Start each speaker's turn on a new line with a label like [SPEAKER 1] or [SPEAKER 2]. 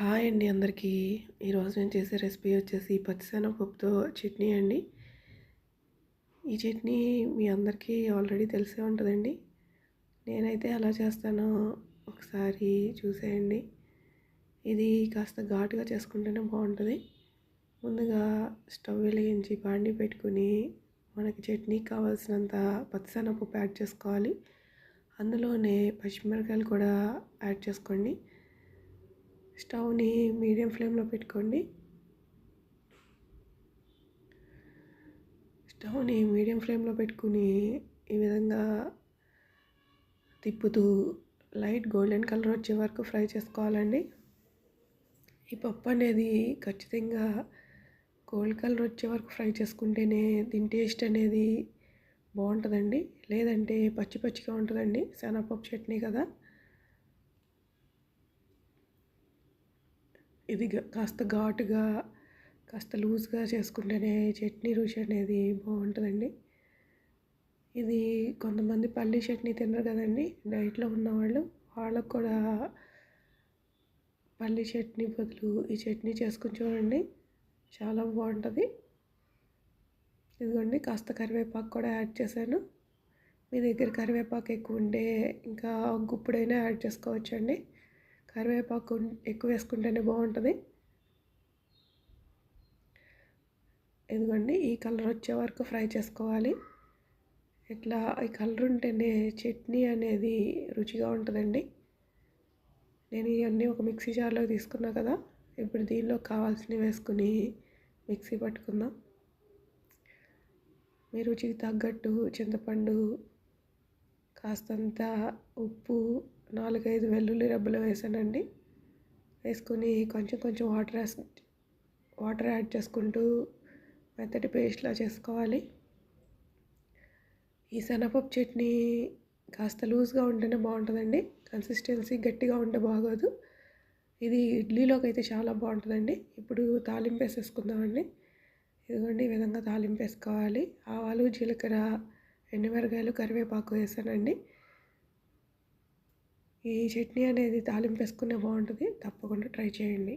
[SPEAKER 1] Hi అండి అందరికీ. ఈరోజు నేను చేసే రెసిపీ వచ్చేసి పచ్చిశనగపప్పుతో చట్నీ అండి. ఈ చట్నీ మీ అందరికీ ఆల్రెడీ తెలిసే ఉంటుందండి. నేనైతే ఎలా చేస్తానో ఒకసారి చూసేయండి. ఇది కాస్త ఘాటుగా చేసుకుంటేనే బాగుంటుంది. ముందుగా స్టవ్ వెలిగించి బాండి పెట్టుకుని మనకి చట్నీకి కావాల్సినంత పచ్చిశనగపప్పు యాడ్ చేసుకోవాలి. అందులోనే పచ్చిమిరకాయలు కూడా యాడ్ చేసుకోండి. స్టవ్ని మీడియం ఫ్లేమ్లో పెట్టుకోండి. స్టవ్ని మీడియం ఫ్లేమ్లో పెట్టుకుని ఈ విధంగా తిప్పుతూ లైట్ గోల్డెన్ కలర్ వచ్చే వరకు ఫ్రై చేసుకోవాలండి. ఈ పప్పు అనేది ఖచ్చితంగా గోల్డ్ కలర్ వచ్చే వరకు ఫ్రై చేసుకుంటేనే దీని టేస్ట్ అనేది బాగుంటుందండి. లేదంటే పచ్చి పచ్చిగా ఉంటుందండి. శనగపప్పు చట్నీ కదా. ఇది కాస్త ఘాటుగా కాస్త లూజ్గా చేసుకుంటేనే చట్నీ రుచి అనేది బాగుంటుందండి. ఇది కొంతమంది పల్లీ చట్నీ తినరు కదండి. డైట్లో ఉన్నవాళ్ళు వాళ్ళకు కూడా పల్లీ చట్నీ బదులు ఈ చట్నీ చేసుకుని చూడండి. చాలా బాగుంటుంది. ఇదిగోండి కాస్త కరివేపాకు కూడా యాడ్ చేశాను. మీ దగ్గర కరివేపాకు ఎక్కువ ఉంటే ఇంకా గుప్పుడైనా యాడ్ చేసుకోవచ్చండి. కరివేపాకు ఎక్కువ వేసుకుంటేనే బాగుంటుంది. ఎందుకండి ఈ కలర్ వచ్చే వరకు ఫ్రై చేసుకోవాలి. ఇట్లా ఈ కలర్ ఉంటేనే చట్నీ అనేది రుచిగా ఉంటుందండి. నేను ఇవన్నీ ఒక మిక్సీ జార్లో తీసుకున్నా కదా ఇప్పుడు దీనిలో కావాల్సినవి వేసుకుని మిక్సీ పట్టుకుందాం. మీ రుచికి తగ్గట్టు చింతపండు కాస్తంత ఉప్పు నాలుగైదు వెల్లుల్లి రబ్బలు వేసానండి. వేసుకొని కొంచెం కొంచెం వాటర్ వాటర్ యాడ్ చేసుకుంటూ మెత్తటి పేస్ట్లా చేసుకోవాలి. ఈ శనగపప్పు చట్నీ కాస్త లూజ్గా ఉంటేనే బాగుంటుందండి. కన్సిస్టెన్సీ గట్టిగా ఉంటే బాగోదు. ఇది ఇడ్లీలోకి అయితే చాలా బాగుంటుందండి. ఇప్పుడు తాలింపు వేసేసుకుందామండి. ఇదిగోండి ఈ విధంగా తాలింపు వేసుకోవాలి. ఆవాలు జీలకర్ర ఎండుమిరకాయలు కరివేపాకు వేసానండి. ఈ చట్నీ అనేది తాలింపు వేసుకునే బాగుంటుంది. తప్పకుండా ట్రై చేయండి.